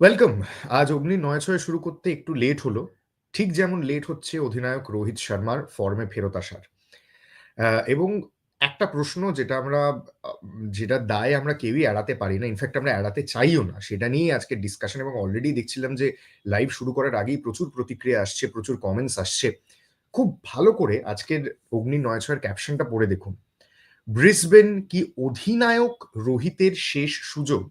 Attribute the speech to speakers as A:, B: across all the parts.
A: Welcome. আজ অগ্নি ৯-৬ শুরু করতে একটু লেট হলো। ঠিক যেমন লেট হচ্ছে অধিনায়ক রোহিত শর্মার ফর্মে ফেরত আসার। এবং একটা প্রশ্ন যেটা আমরা যেটা দায় আমরা কেউই এড়াতে পারি না। ইনফ্যাক্ট আমরা এড়াতে চাইও না। সেটা নিয়েই আজকে ডিসকাশন এবং অলরেডি দেখছিলাম যে লাইভ শুরু করার আগেই প্রচুর প্রতিক্রিয়া আসছে, প্রচুর কমেন্টস আসছে। খুব ভালো করে আজকের অগ্নি ৯-৬ এর ক্যাপশনটা পড়ে দেখুন। ব্রিসবেন কি অধিনায়ক রোহিতের শেষ সুযোগ?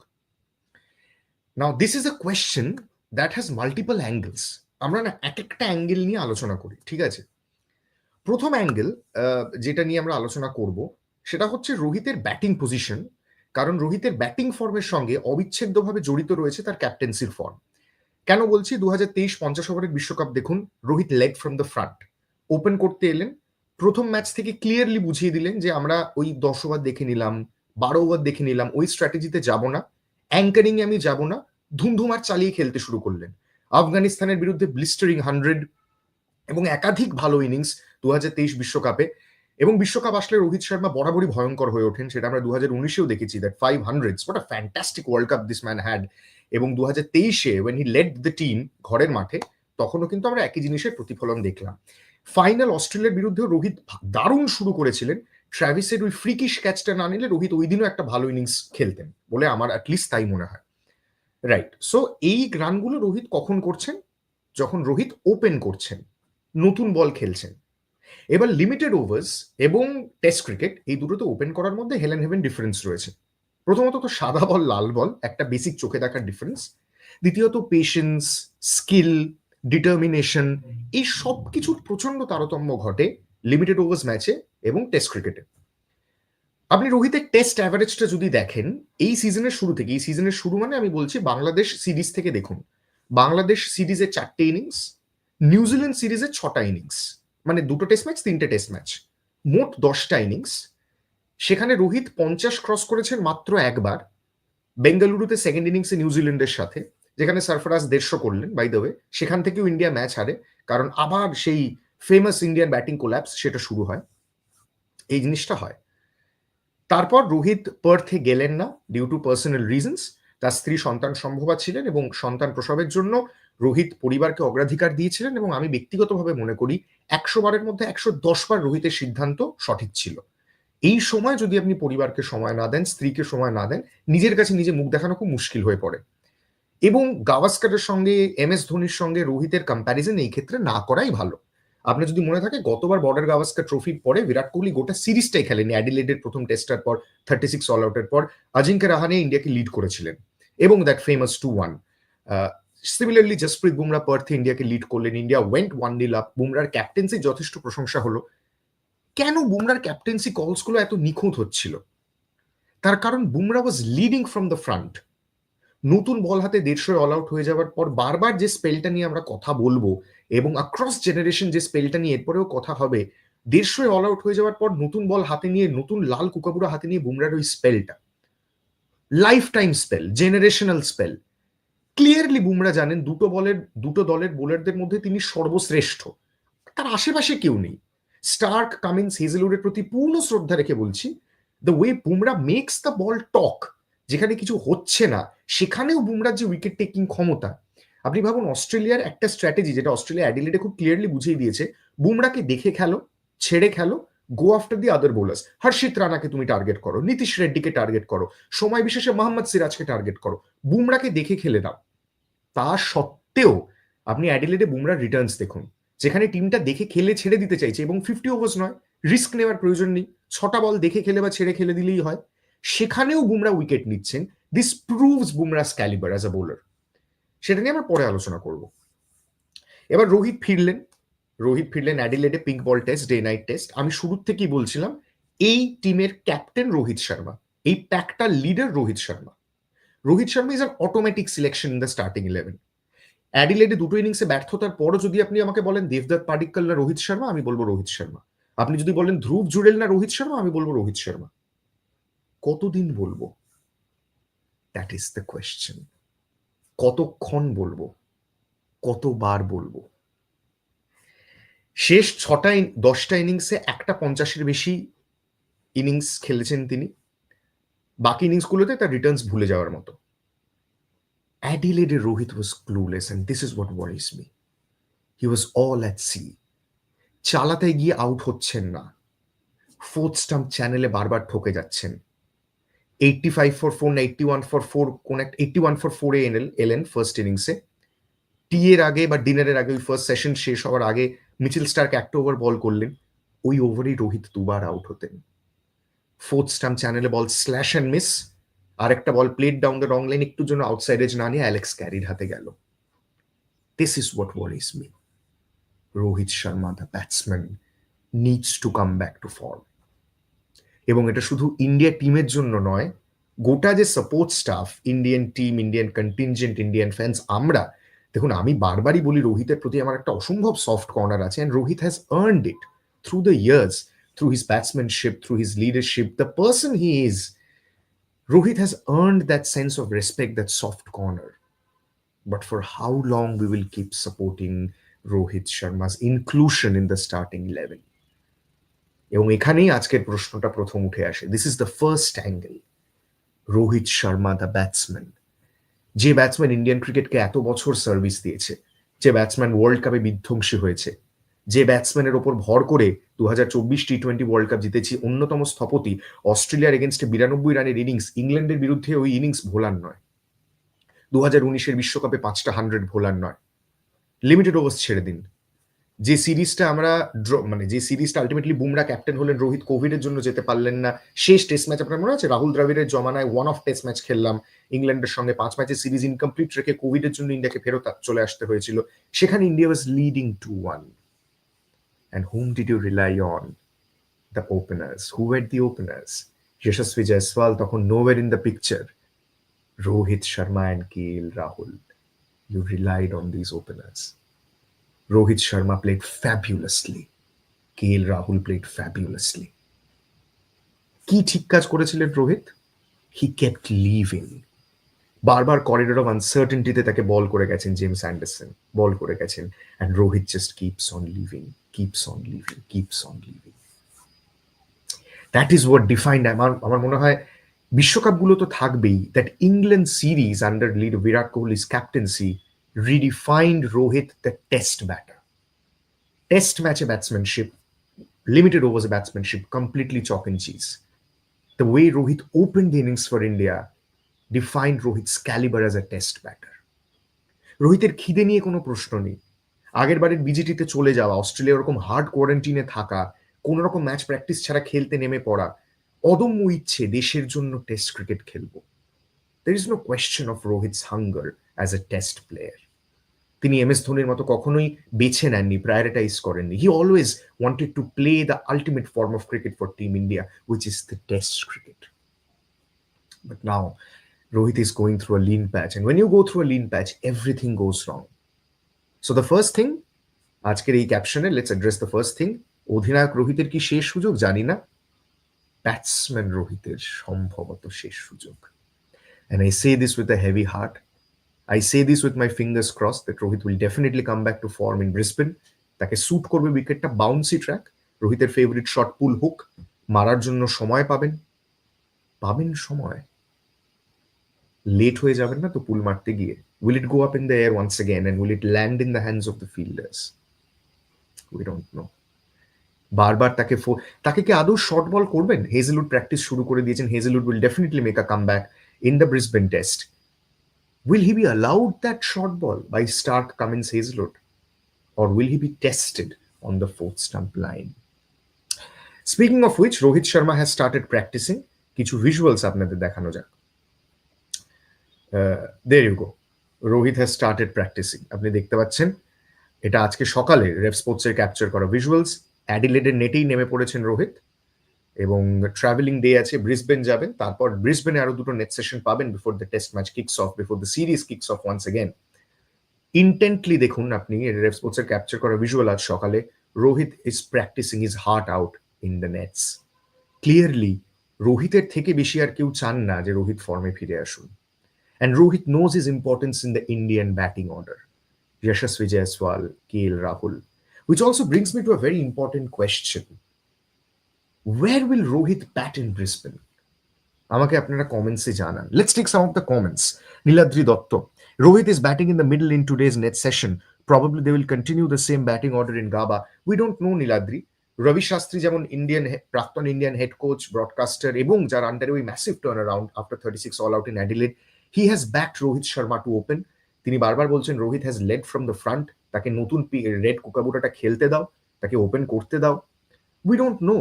A: Now this is a question that has multiple angles. আমরা না এক একটা অ্যাঙ্গেল নিয়ে আলোচনা করি। ঠিক আছে? প্রথম অ্যাঙ্গেল যেটা নিয়ে আমরা আলোচনা করব, সেটা হচ্ছে রোহিতের ব্যাটিং পজিশন। কারণ রোহিতের ব্যাটিং ফর্মের সঙ্গে অবিচ্ছেদ্যভাবে জড়িত রয়েছে তার ক্যাপ্টেন্সির ফর্ম। কেন বলছি? ২০২৩ ৫০ ওভারের বিশ্বকাপ দেখুন, Rohit led from the front. Open করতে এলেন। প্রথম ম্যাচ থেকে ক্লিয়ারলি বুঝিয়ে দিলেন যে আমরা ওই ১০ ওভার দেখে নিলাম, ১২ ওভার দেখে নিলাম, ওই স্ট্র্যাটেজিতে যাব না। অ্যাঙ্কারিংয়ে আমি যাব না। ধুমধুমার চালিয়ে খেলতে শুরু করলেন। আফগানিস্তানের বিরুদ্ধে ব্লিস্টারিং 100 এবং একাধিক ভালো ইনিংস ২০২৩ বিশ্বকাপে এবং বিশ্বকাপ আসলে রোহিত শর্মা বরাবরই ভয়ঙ্কর হয়ে ওঠেন। সেটা আমরা দু হাজার উনিশেও দেখেছি that 500s what a fantastic world cup this man had এবং ২০২৩ তেইশে when he led the team ঘরের মাঠে, তখনও কিন্তু আমরা একই জিনিসের প্রতিফলন দেখলাম। ফাইনাল অস্ট্রেলিয়ার বিরুদ্ধে রোহিত দারুণ শুরু করেছিলেন। ট্র্যাভিসের ওই ফ্রিকিশ ক্যাচটা না নিলে রোহিত ওই দিনও একটা ভালো ইনিংস খেলতেন, বলে আমার এট লিস্ট তাই মনে হয়। রাইট। সো এই রানগুলো রোহিত কখন করছেন? যখন রোহিত ওপেন করছেন। নতুন বল খেলছেন। এবার লিমিটেড ওভার্স এবং টেস্ট ক্রিকেট এই দুটোতে ওপেন করার মধ্যে হেলেন হেভেন ডিফারেন্স রয়েছে। প্রথমত তো সাদা বল, লাল বল একটা বেসিক চোখে দেখার ডিফারেন্স। দ্বিতীয়ত পেশেন্স, স্কিল, ডিটারমিনেশন এই সব কিছুর প্রচণ্ড তারতম্য ঘটে লিমিটেড ওভার্স ম্যাচে এবং টেস্ট ক্রিকেটে। আপনি রোহিতের টেস্ট অ্যাভারেজটা যদি দেখেন, এই সিজনের শুরু থেকে, এই সিজনের শুরু মানে আমি বলছি বাংলাদেশ সিরিজ থেকে দেখুন। বাংলাদেশ সিরিজে চারটে ইনিংস, নিউজিল্যান্ড সিরিজে ছটা ইনিংস। মানে দুটো টেস্ট ম্যাচ, তিনটে টেস্ট ম্যাচ। মোট দশটা ইনিংস। সেখানে রোহিত ৫০ ক্রস করেছেন মাত্র একবার। বেঙ্গালুরুতে সেকেন্ড ইনিংসে নিউজিল্যান্ডের সাথে। যেখানে সরফরাজ ১৫০ করলেন বাই দ্য। সেখান থেকেও ইন্ডিয়া ম্যাচ হারে। কারণ আবার সেই ফেমাস ইন্ডিয়ান ব্যাটিং কোল্যাপস সেটা শুরু হয়। এই জিনিসটা হয়। তারপর রোহিত পার্থে গেলেন না ডিউ টু পার্সোনাল রিজনস। তার স্ত্রী সন্তান সম্ভবা ছিলেন এবং সন্তান প্রসবের জন্য রোহিত পরিবারকে অগ্রাধিকার দিয়েছিলেন এবং আমি ব্যক্তিগতভাবে মনে করি ১০০ বারের মধ্যে ১১০ বার রোহিতের সিদ্ধান্ত সঠিক ছিল। এই সময় যদি আপনি পরিবারকে সময় না দেন, স্ত্রীকে সময় না দেন, নিজের কাছে নিজে মুখ দেখানো খুব মুশকিল হয়ে পড়ে। এবং গাভাস্কারের সঙ্গে, এম এস ধোনির সঙ্গে রোহিতের কম্প্যারিজন এই ক্ষেত্রে না করাই ভালো। আপনার যদি মনে থাকে গতবার বর্ডার গাভাস্কার ট্রফির পরে বিরাট কোহলি গোটা সিরিজটাই খেলেনি। অ্যাডিলেডের প্রথম টেস্টার পর 36 অল আউটের পর অজিঙ্ক্য রাহানে ইন্ডিয়াকে লিড করেছিলেন এবং that famous 2-1 uh similarly Jasprit Bumrah পার্থে ইন্ডিয়াকে লিড করলেন। India went 1-0 up. বুমরার ক্যাপ্টেন্সি যথেষ্ট প্রশংসা হলো। কেন বুমরার ক্যাপ্টেন্সি কলসগুলো এত নিখুঁত হচ্ছিল? তার কারণ Bumrah was leading from the front. নতুন বল হাতে ১৫০ অল আউট হয়ে যাওয়ার পর বারবার যে স্পেলটা নিয়ে আমরা কথা বলব এবং আক্রস জেনারেশন যে স্পেলটা নিয়ে এরপরেও কথা হবে, ১৫০ অল আউট হয়ে যাওয়ার পর নতুন বল হাতে নিয়ে নতুন লাল কুকাবুরা হাতে নিয়ে বুমরার ওই স্পেলটা। Lifetime spell, generational spell. Clearly Bumrah জানেন দুটো বলের দুটো দলের বোলারদের মধ্যে তিনি সর্বশ্রেষ্ঠ। তার আশেপাশে কেউ নেই। স্টার্ক, কামিন্স, হেজেলউডের প্রতি পূর্ণ শ্রদ্ধা রেখে বলছি, the way Bumrah makes the ball talk যেখানে কিছু হচ্ছে না, সেখানেও বুমরার যে উইকেট টেকিং ক্ষমতা, আপনি ভাবুন অস্ট্রেলিয়ার একটা স্ট্র্যাটেজি যেটা অস্ট্রেলিয়া অ্যাডিলেডে খুব ক্লিয়ারলি বুঝিয়ে দিয়েছে, বুমরাকে দেখে খেলো, ছেড়ে খেলো, গো আফটার দি আদার বোলার্স। হর্ষিত রানাকে তুমি টার্গেট করো, নীতিশ রেড্ডিকে টার্গেট করো, সময় বিশেষে মোহাম্মদ সিরাজকে টার্গেট করো। বুমরাকে দেখে খেলে দাও। তা সত্ত্বেও আপনি অ্যাডিলেডে বুমরার রিটার্নস দেখুন। যেখানে টিমটা দেখে খেলে ছেড়ে দিতে চাইছে এবং 50 ওভার্স নয়, রিস্ক নেওয়ার প্রয়োজন নেই। ছটা বল দেখে খেলে বা ছেড়ে খেলে দিলেই হয়। সেখানেও বুমরা উইকেট নিচ্ছেন। This proves Bumrah's calibre as a bowler. সেটা নিয়ে আমরা পরে আলোচনা করব। এবার রোহিত ফিরলেন। রোহিত ফিরলেন অ্যাডিলেডে pink ball test, day night test. আমি শুরুর থেকেই বলছিলাম এই টিমের ক্যাপ্টেন রোহিত শর্মা। এই প্যাকটার leader Rohit Sharma. Rohit Sharma is an automatic selection in the starting eleven. অ্যাডিলেডে দুটো ইনিংসে ব্যর্থতার পরও যদি আপনি আমাকে বলেন দেবদত্ত পাডিক্কল না রোহিত শর্মা, আমি বলব রোহিত শর্মা। আপনি যদি বলেন ধ্রুব জুড়েল না রোহিত শর্মা, আমি বলব রোহিত শর্মা। কতদিন বলব? That is the question. কতক্ষণ বলব? কতবার বলব? শেষ ছটা দশটা ইনিংসে একটা পঞ্চাশের বেশি ইনিংস খেলেছেন তিনি। বাকি ইনিংসগুলোতে তার রিটার্নস ভুলে যাওয়ার মতো। Adelaide Rohit was clueless, and this is what worries me He was all at sea চালাতে গিয়ে আউট হচ্ছেন না ফোর্থ স্টাম্প চ্যানেলে বারবার ঠকে যাচ্ছেন এইটটি ফাইভ ফর না এইটটি ওয়ান ফর ফোর কোন একটা এইটটি ওয়ান ফর ফোরে এলেন এলেন ফার্স্ট ইনিংসে টি এর আগে বা ডিনারের আগে, ওই ফার্স্ট সেশন শেষ হওয়ার আগে মিচিল স্টার্ক একটা ওভার বল করলেন। ওই ওভারেই রোহিত দুবার আউট হতেন। ফোর্থ স্টাম্প চ্যানেলে বল স্ল্যাশ অ্যান্ড মিস আর একটা ball played down the wrong line একটু জন্য আউটসাইড এজ না নিয়ে অ্যালেক্স ক্যারির হাতে গেল। This is what worries me Rohit Sharma the batsman needs to come back to form এবং এটা শুধু ইন্ডিয়া টিমের জন্য নয় গোটা যে support staff Indian team Indian contingent Indian fans আমরা দেখুন আমি বারবারই বলি রোহিতের প্রতি আমার একটা অসম্ভব সফট কর্নার আছে and Rohit has earned it through the years through his batsmanship through his leadership the person he is Rohit has earned that sense of respect, that soft corner. But for how long we will keep supporting Rohit Sharma's inclusion in the starting 11? এবং এখানেই আজকের প্রশ্নটা প্রথম উঠে আসে। This is the first angle Rohit Sharma the batsman যে batsman Indian ক্রিকেটকে এত বছর সার্ভিস দিয়েছে, যে ব্যাটসম্যান ওয়ার্ল্ড কাপে বিধ্বংসী হয়েছে, যে ব্যাটসম্যানের ওপর ভর করে দু হাজার চব্বিশ টি টোয়েন্টি ওয়ার্ল্ড কাপ জিতেছি অন্যতম স্থপতি অস্ট্রেলিয়ার এগেনস্টে বিরানব্বই রানের ইনিংস ইংল্যান্ডের বিরুদ্ধে ওই ইনিংস ভোলার নয়। দু হাজার উনিশের বিশ্বকাপে পাঁচটা হান্ড্রেড ভোলার নয়। লিমিটেড ওভার্স ছেড়ে দিন। যে সিরিজটা আমরা ড্র মানে যে সিরিজটা আলটিমেটলি বুমরা ক্যাপ্টেন হলেন, রোহিত কোভিডের জন্য যেতে পারলেন না শেষ টেস্ট ম্যাচ আপনার মনে আছে রাহুল দ্রাবিড়ের জমানায় ওয়ান অফ টেস্ট ম্যাচ খেললাম ইংল্যান্ডের সঙ্গে পাঁচ ম্যাচের সিরিজ ইনকমপ্লিট রেখে কোভিডের জন্য ইন্ডিয়াকে ফেরত চলে আসতে হয়েছিল সেখানে India was leading two one And whom did you rely on? The openers. Who were the openers? Yashasvi Jaiswal, তখন nowhere in the picture. Rohit Sharma and KL Rahul. You relied on these openers. Rohit Sharma played fabulously. KL Rahul played fabulously. কি ঠিক কাজ করেছিলেন Rohit? He kept leaving বারবার corridor of আনসার্টেনটিতে তাকে ball করে গেছেন জেমস অ্যান্ডারসন বল করে গেছেন। And Rohit just keeps on leaving keeps on leaving keeps on leaving that is what defined আমার আমার মনে হয় বিশ্বকাপগুলো তো থাকবেই। That England series under lead Virat Kohli's captaincy redefined Rohit the test batter test ম্যাচে batsmanship limited overs batsmanship, completely chalk and cheese. The way Rohit opened the innings for India defined Rohit's caliber as a test batter. রোহিতের খিদে নিয়ে কোনো প্রশ্ন নেই আগের বারের বিজিটিতে চলে যাওয়া অস্ট্রেলিয়া ওরকম হার্ড কোয়ারেন্টিনে থাকা কোন রকম ম্যাচ প্র্যাকটিস ছাড়া খেলতে নেমে পড়া অদম্য ইচ্ছে দেশের জন্য টেস্ট ক্রিকেট খেলব there is no question of Rohit's hunger as a test player তিনি এম এস ধোনির মতো কখনোই বেছে নেননি প্রায়োরিটাইজ করেননি he always wanted to play the ultimate form of cricket for team India which is the test cricket but now Rohit is going through a lean patch. And when you go through a lean patch, everything goes wrong. So the first thing, আজকের এই ক্যাপশনে let's address the first thing অধিনায়ক রোহিতের কি শেষ সুযোগ জানি না ব্যাটসম্যান রোহিতের সম্ভবত শেষ সুযোগ And I say this with a heavy heart. I say this with my fingers crossed that Rohit will definitely come back to form in Brisbane. তাকে স্যুট করবে উইকেটটা বাউন্সি ট্র্যাক রোহিতের ফেভারিট শর্ট পুল হুক মারার জন্য সময় পাবেন। পাবেন সময়। লেট হয়ে যাবেন না তো পুল মারতে গিয়ে। Will it go up in the air once again and will it land in the hands of the fielders we don't know বারবার তাকে তাকে কি আদৌ শর্ট বল করবেন? হেজেলউড প্র্যাকটিস শুরু করে দিয়েছেন। Hazlewood will definitely make a comeback in the Brisbane test will he be allowed that short ball by Starc Cummins Hazlewood or will he be tested on the fourth stump line? Speaking of which, Rohit Sharma has started practicing. কিছু visuals আপনাদের দেখানো যাক। There you go Rohit has started practising আপনি এটা আজকে সকালে rape স্পোর্টসের capture করা ভিজুয়ালস অ্যাডিলেডের নেটেই নেমে পড়েছেন রোহিত এবং ট্রাভেলিং ডে আছে ব্রিসবেন যাবেন, তারপর ব্রিসবেনে আরও দুটো নেট সেশন পাবেন before the test match kicks off before the series kicks off once again intently দেখুন আপনি ক্যাপচার করা ভিজুয়াল আজ সকালে Rohit is practising is heart out in the nets clearly রোহিতের থেকে বেশি আর কেউ চান না যে রোহিত ফর্মে ফিরে আসুন। And Rohit knows is importance in the Indian batting order Yashasvi Jaiswal K L Rahul which also brings me to a very important question. Where will Rohit bat in Brisbane? আমাকে আপনারা কমেন্টসে জানান। Let's take some of the comments Niladri Dutta Rohit is batting in the middle in today's net session. Probably they will continue the same batting order in Gaba. We don't know Niladri Ravi Shastri যেমন Indian প্রাক্তন Indian head coach broadcaster এবং যার আন্ডারে ওই massive turnaround after thirty six all out in Adelaide he has back Rohit Sharma to open তিনি বারবার বলছেন Rohit has led from the front তাকে নতুন রেড কুকাবুটাটা খেলতে দাও, তাকে ওপেন করতে দাও। উই ডোন্ট নো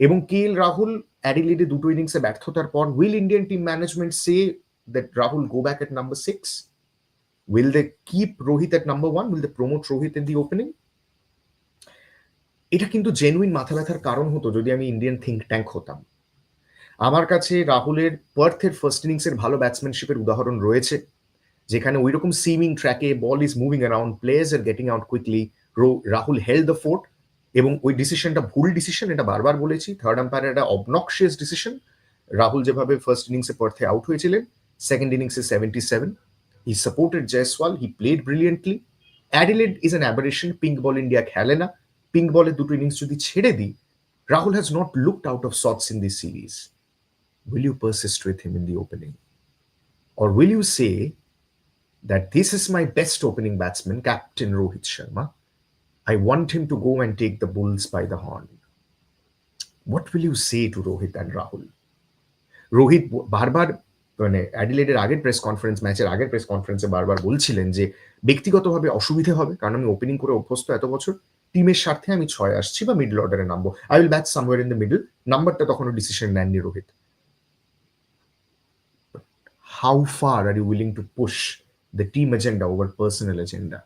A: এবং কে এল রাহুল অ্যাডিলিডে দুটো ইনিংসে ব্যর্থতার পর will Indian team management say that Rahul go back at number six will they keep Rohit at number one will they promote Rohit in the opening এটা কিন্তু genuine মাথা ব্যথার কারণ হতো যদি আমি ইন্ডিয়ান থিঙ্ক ট্যাঙ্ক হতাম। আমার কাছে রাহুলের পার্থের ফার্স্ট ইনিংসের ভালো ব্যাটসম্যানশিপের উদাহরণ রয়েছে, যেখানে ওই রকম সিমিং ট্র্যাকে ball is moving around players are getting out quickly Rahul held the fort এবং ওই ডিসিশনটা ভুল ডিসিশন এটা বারবার বলেছি থার্ড আম্পায়ার একটা অবনক্সিয়াস ডিসিশন রাহুল যেভাবে ফার্স্ট ইনিংসে পার্থে আউট হয়েছিলেন সেকেন্ড ইনিংসে seventy seven he supported Jaiswal he played brilliantly Adelaide is an aberration pink ball India খেলে না। পিঙ্ক বলের দুটো ইনিংস যদি ছেড়ে দিই Rahul has not looked out of sorts in this series will you persist with him in the opening? Or will you say that this is my best opening batsman, Captain Rohit Sharma? I want him to go and take the Bulls by the horn. What will you say to Rohit and Rahul? Rohit বারবার মানে অ্যাডিলেডের আগের press conference ম্যাচের আগের press কনফারেন্সে বারবার বলছিলেন যে, ব্যক্তিগতভাবে অসুবিধে হবে, কারণ আমি ওপেনিং করে অভ্যস্ত এত বছর টিমের স্বার্থে আমি ছয় আসছি বা মিডল অর্ডারে নামবো I will bat somewhere in the middle নাম্বারটা তখনও ডিসিশন নেননি Rohit how far are you willing to push the team agenda over personal agenda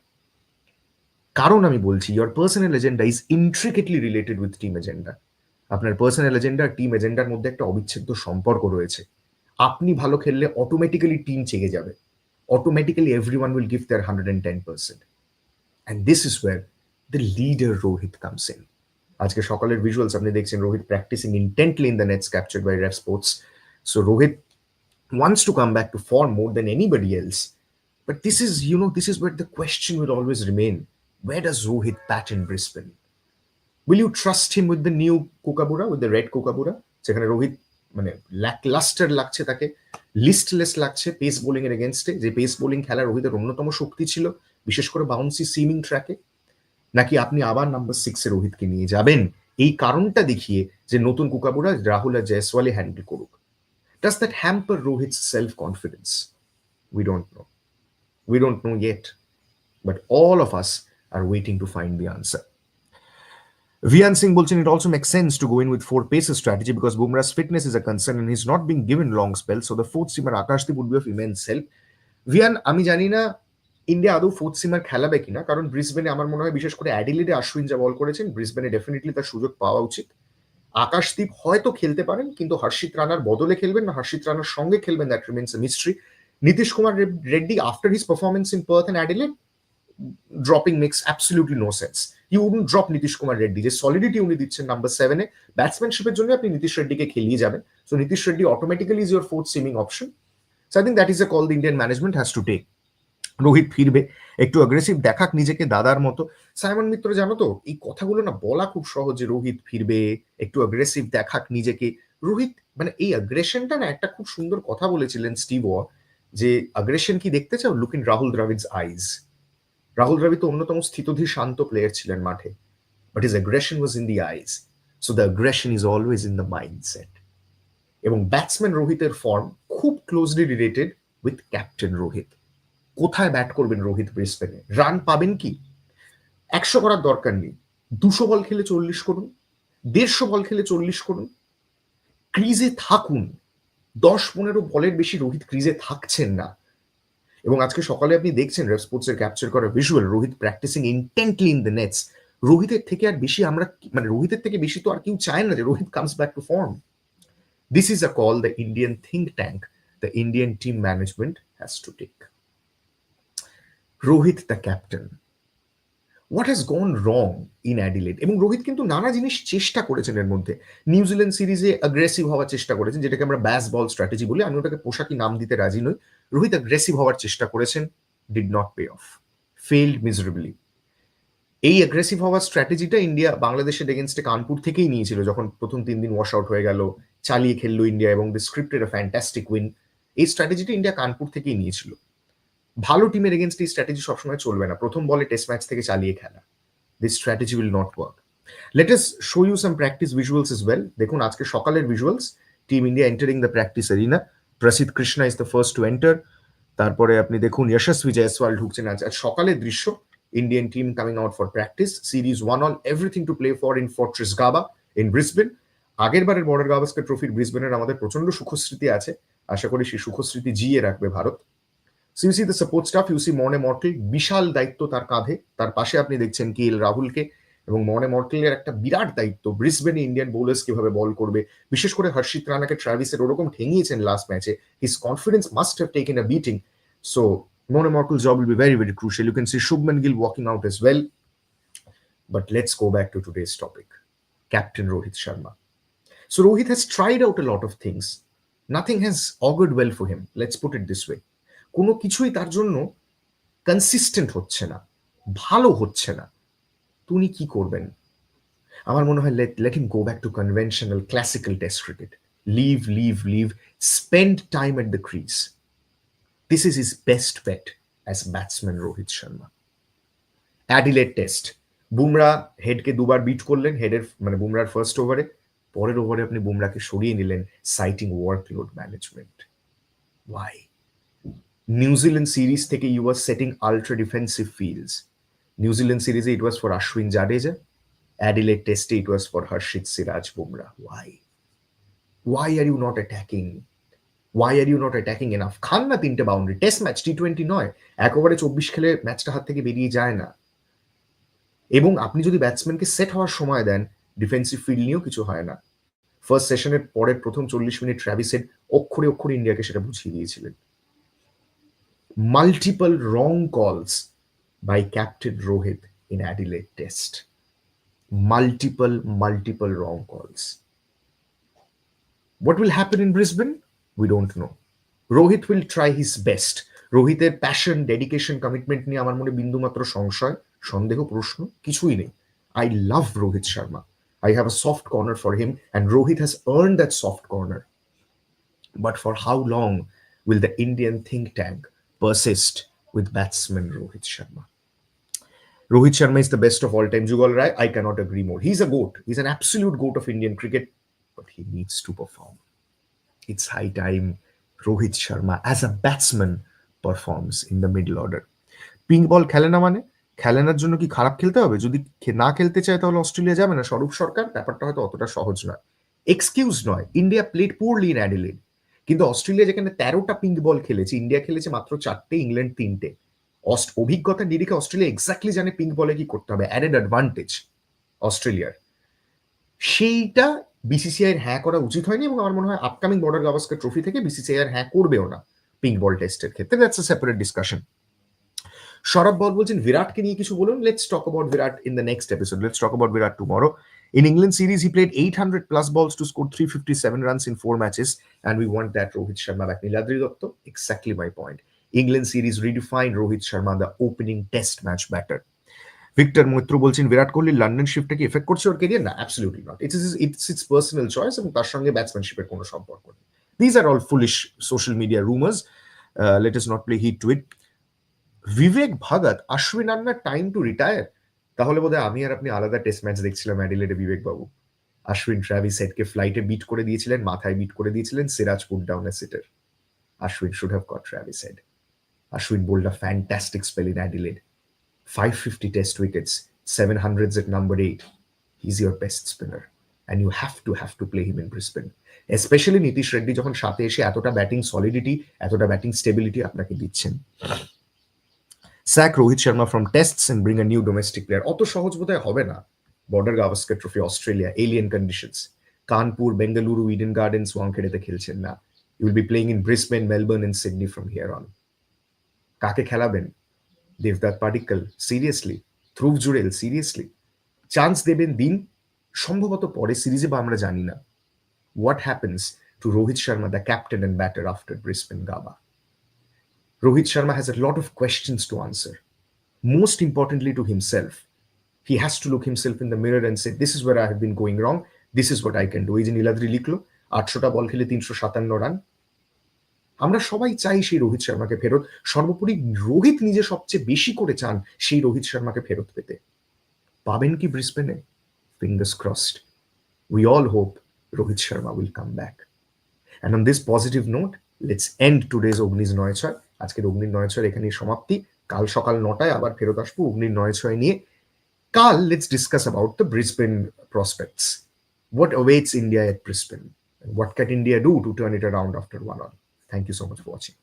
A: কারণ আমি বলছি your personal agenda is intricately related with team agenda আপনার personal agenda team এজেন্ডার মধ্যে একটা অবিচ্ছেদ্য সম্পর্ক রয়েছে। আপনি ভালো খেললে অটোমেটিক্যালি টিম চেগে যাবে। Automatically every one will give their hundred and ten percent and this is where the leader Rohit comes in আজকে সকালের ভিজুয়ালস আপনি দেখছেন Rohit practising intently in the nets captured by RevSportz so Rohit wants to come back to form more than anybody else. But this is, you know, this is where the question will always remain. Where does Rohit bat in Brisbane? Will you trust him with the new Kukabura, with the red Kukabura? যেখানে রোহিত মানে ল্যাকলাস্টার লাগছে তাকে লিস্টলেস লাগছে pace bowling এর এগেনস্টে যে pace bowling খেলা রোহিতের অন্যতম শক্তি ছিল বিশেষ করে বাউন্সি সিমিং ট্র্যাকে নাকি আপনি আবার নাম্বার সিক্সে রোহিতকে নিয়ে যাবেন এই কারণটা দেখিয়ে যে নতুন কুকাবুরা রাহুল আর জয়সওয়ালে হ্যান্ডেল করুক Does that hamper Rohit's self confidence? We don't know. We don't know yet. But all of us are waiting to find the answer. Vian Singh Bulchin, it also makes sense to go in with four paces strategy because Bumrah's fitness is a concern and he's not being given long spells. So the fourth seamer Akashdeep would be of immense help. ভিয়ান আমি জানি না India আদৌ fourth সিমার খেলাবে কিনা কারণ ব্রিসবেনে আমার মনে হয় বিশেষ করে অ্যাডিলিডে আশ্বিন যা বল করেছেন ব্রিসবেনে ডেফিনেটলি তার সুযোগ পাওয়া উচিত আকাশদীপ হয়তো খেলতে পারেন কিন্তু হর্ষিত রানার বদলে খেলবেন না হর্ষিত রানার সঙ্গে খেলবেন that remains a mystery Nitish Kumar Reddy after performance dropping makes no sense you wouldn't drop Nitish Kumar Reddy যে সলিডিটি উনি দিচ্ছেন নাম্বার সেভেনে ব্যাটসম্যানশিপের জন্য আপনি নীতিশ রেড্ডিকে খেলিয়ে যাবেন। So Nitish Reddy automatically is your fourth seaming option so I think that is a call the Indian management has to take Rohit ফিরবে, একটু অ্যাগ্রেসিভ দেখাক নিজেকে দাদার মতো। সাইমন মিত্র, জানো তো, এই কথাগুলো না বলা খুব সহজ যে রোহিত ফিরবে, একটু অ্যাগ্রেসিভ দেখাক নিজেকে। রোহিত মানে এই অ্যাগ্রেশনটা না একটা খুব সুন্দর কথা বলেছিলেন স্টিভ ওয়া যে অ্যাগ্রেশন কি দেখতে চাও? Look in Rahul Dravid's eyes Rahul Dravid তো অন্যতম স্থিতধীর শান্ত প্লেয়ার ছিলেন মাঠে but is aggression was in the eyes so the aggression is always in the mindset এবং ব্যাটসম্যান রোহিতের ফর্ম খুব closely related with captain Rohit কোথায় ব্যাট করবেন রোহিত ব্রিসবেনে রান পাবেন কি? একশো করার দরকার নেই। দুশো বল খেলে চল্লিশ করুন, দেড়শো বল খেলে চল্লিশ করুন। ক্রিজে থাকুন। দশ পনেরো বলের বেশি রোহিত ক্রিজে থাকছেন না। এবং আজকে সকালে আপনি দেখছেন রেফ স্পোর্টসের ক্যাপচার করা visual Rohit practising intently in the nets রোহিতের থেকে আর বেশি আমরা মানে রোহিতের থেকে বেশি তো আর কেউ চায় না যে Rohit comes back to form this is a call the Indian think tank the Indian team management has to take Rohit the captain what has gone wrong in Adelaide এবং রোহিত কিন্তু নানা জিনিস চেষ্টা করেছেন এর মধ্যে। নিউজিল্যান্ড সিরিজে অ্যাগ্রেসিভ হওয়ার চেষ্টা করেছেন, যেটাকে আমরা ব্যাস বল স্ট্র্যাটেজি বলি। আমি ওটাকে পোশাকি নাম দিতে রাজি নই। রোহিত অ্যাগ্রেসিভ হওয়ার চেষ্টা করেছেন did not pay off failed miserably এই অ্যাগ্রেসিভ হওয়ার স্ট্র্যাটেজিটা ইন্ডিয়া বাংলাদেশের এগেনস্টে কানপুর থেকেই নিয়েছিল, যখন প্রথম তিন দিন ওয়াশ আউট হয়ে গেল, চালিয়ে খেললো ইন্ডিয়া এবং দ্য স্ক্রিপ্টেড ফ্যান্টাস্টিক উইন এই স্ট্র্যাটেজিটা ইন্ডিয়া কানপুর থেকেই নিয়েছিল। ভালো টিমের এগেনস্ট এই স্ট্র্যাটেজি সবসময় চলবে না। প্রথম বলে টেস্ট ম্যাচ থেকে চালিয়ে খেলা। This strategy will not work let us show you some practice visuals as well দেখুন, আজকে সকালের visuals team India entering the practice arena Prasidh Krishna is the first to enter তারপরে আপনি দেখুন যশস্বী জয়সওয়াল ঢুকছেন। আজ আজ সকালের দৃশ্য। Indian team coming out for practice series one all everything to play for in fortress Gabba in Brisbane আগের বারের বর্ডার গাভাস্কার ট্রফির ব্রিসবেনের আমাদের প্রচণ্ড সুখস্মৃতি আছে। আশা করি সেই সুখস্মৃতি জিয়ে রাখবে ভারত। সিউসি দ্য সাপোর্ট স্টাফ ইউসি মনে মর্টেল বিশাল দায়িত্ব তার কাঁধে তার পাশে আপনি দেখছেন কে এল রাহুলকে এবং মনে মর্টেলের একটা বিরাট দায়িত্ব ব্রিসবেনে ইন্ডিয়ান বোলার্স কীভাবে বল করবে বিশেষ করে হর্ষিত রানাকে ট্রাভিসের ওরকম ঠেঙিয়েছেন লাস্ট ম্যাচে his confidence must have taken a beating so Mone Mortal's job will be very, very crucial. You can see Shubman Gill walking out as well. But let's go back to today's topic Captain Rohit Sharma. So, Rohit has tried out a lot of things. Nothing has augured well for him. Let's put it this way. কোনো কিছুই তার জন্য consistent হচ্ছে না, ভালো হচ্ছে না। তুমি কি করবেন? আমার মনে হয় let let him go back to conventional classical test cricket leave leave leave spend time at the crease this is is best bet as batsman Rohit Sharma Adelaide test Bumrah হেডকে দুবার বিট করলেন হেডের মানে বুমরার first ওভারে পরের ওভারে আপনি বুমরাকে সরিয়ে নিলেন citing workload management why New Zealand series থেকে you are setting ultra defensive fields New Zealand সিরিজে it was for Ashwin Jadeja Adelaide টেস্টে it was for Harshit Siraj Bumrah why why are you not attacking why are you not attacking enough খান না তিনটে boundary test match T twenty নয়। এক ওভারে চব্বিশ খেলে ম্যাচটা হাত থেকে বেরিয়ে যায় না। এবং আপনি যদি ব্যাটসম্যানকে সেট হওয়ার সময় দেন ডিফেন্সিভ ফিল্ড নিয়েও কিছু হয় না। ফার্স্ট সেশনের পরের প্রথম চল্লিশ মিনিট ট্র্যাভিসের অক্ষরে অক্ষরে ইন্ডিয়াকে সেটা বুঝিয়ে দিয়েছিলেন। Multiple wrong calls by captain Rohit in Adelaide test multiple multiple wrong calls What will happen in Brisbane? We don't know. Rohit will try his best. রোহিতের প্যাশন ডেডিকেশন কমিটমেন্ট নিয়ে আমার মনে বিন্দুমাত্র সংশয়, সন্দেহ, প্রশ্ন কিছুই নেই I love Rohit Sharma I have a soft corner for him and Rohit has earn that soft corner but for how long will the Indian think tank persist with batsman Rohit Sharma? Rohit Sharma is the best of all time. Jugal Rai, I cannot agree more. He's a GOAT. He's an absolute GOAT of Indian cricket, but he needs to perform. It's high time Rohit Sharma, as a batsman, performs in the middle order. Pink ball খেলে না মানে খেলেনার জন্য কি খারাপ খেলতে হবে যদি না খেলতে চায় তাহলে অস্ট্রেলিয়া যাবে না স্বরূপ সরকার ব্যাপারটা হয়তো অতটা সহজ নয় এক্সকিউজ নয় India played poorly in Adelaide কিন্তু অস্ট্রেলিয়া যেখানে তেরোটা পিঙ্ক বল খেলেছে ইন্ডিয়া খেলেছে মাত্র চারটে ইংল্যান্ড তিনটে। অস্ট অভিজ্ঞতার নিরিখে অস্ট্রেলিয়া এক্স্যাক্টলি জানে পিঙ্ক বলে কি করতে হবে অ্যাডেড অ্যাডভান্টেজ অস্ট্রেলিয়ার। সেইটা বিসিসিআইয়ের হ্যাঁ করা উচিত হয়নি এবং আমার মনে হয় আপকামিং বর্ডার গাভাস্কার ট্রফি থেকে বিসিসিআইয়ের হ্যাঁ করবেও না পিঙ্ক বল টেস্টের ক্ষেত্রে। That's a separate discussion Sourav Bal বলছেন, বিরাটকে নিয়ে কিছু বলুন। Let's talk about Virat in the next episode let's talk about Virat tomorrow In England series, he played 800 plus balls to score 357 runs in four matches, and we want that Rohit Sharma back. Niladri Dotto, exactly my point. England series redefined Rohit Sharma, the opening test match batter. Victor Maitra বলছেন Virat Kohli London শিফটটা কি effect করছে ওর career না absolutely not it's it's it's personal choice এবং তার সঙ্গে ব্যাটসম্যানশিপের কোনো সম্পর্ক নেই these are all foolish social media rumours let's not play heed to it Vivek Bhagat Ashwin আন্নার time to retire তাহলে বোধহয় আমি আর আপনি আলাদা টেস্ট ম্যাচ দেখছিলাম অ্যাডিলেডে বিবেক বাবু আশ্বিন ট্রাভিস হেডকে ফ্লাইটে বিট করে দিয়েছিলেন মাথায় বিট করে দিয়েছিলেন Siraj put down sitter Ashwin should have got Travis Head Ashwin bowled a fantastic spell in Adelaide 550 test wickets, 700s at number 8. He's your best spinner. And you have to have to play him in Brisbane. Especially Nitish Reddy যখন সাথে এসে এতটা batting solidity এতটা batting stability আপনাকে দিচ্ছেন sack Rohit Sharma from tests and bring a new domestic player অত সহজ বোধহয় হবে না। Border Gavaskar Trophy Australia alien conditions Kanpur Bengaluru Eden Gardens ওয়াংখেড়েতে খেলছেন না। You will be playing in Brisbane Melbourne and Sydney from here on কাকে খেলাবেন? দেবদাত Padikkal seriously Dhruv Jurel seriously chance দেবেন দিন? সম্ভবত পরে সিরিজে বা আমরা জানি না। What happens to Rohit Sharma the captain and batter after Brisbane Gabba Rohit Sharma has a lot of questions to answer. Most importantly, to himself. He has to look himself in the mirror and say, This is where I have been going wrong. This is what I can do. Ball খেলে তিনশো সাতান্ন আমরা সবাই চাই সেই রোহিত শর্মাকে ফেরত সর্বোপরি রোহিত নিজে সবচেয়ে বেশি করে চান সেই রোহিত শর্মাকে ফেরত পেতে পাবেন কি ব্রিসবেনে fingers crossed we all hope Rohit Sharma will come back and on this positive note let's end today's অগ্নিজ নয় ছয় আজকের অগ্নির নয় ছয়ের এখানেই সমাপ্তি। কাল সকাল নটায় আবার ফেরত আসব অগ্নির নয় ছয় নিয়ে। কাল let's discuss about the Brisbane prospects what waits India at Brisbane what can India do to turn it around after one on thank you so much for watching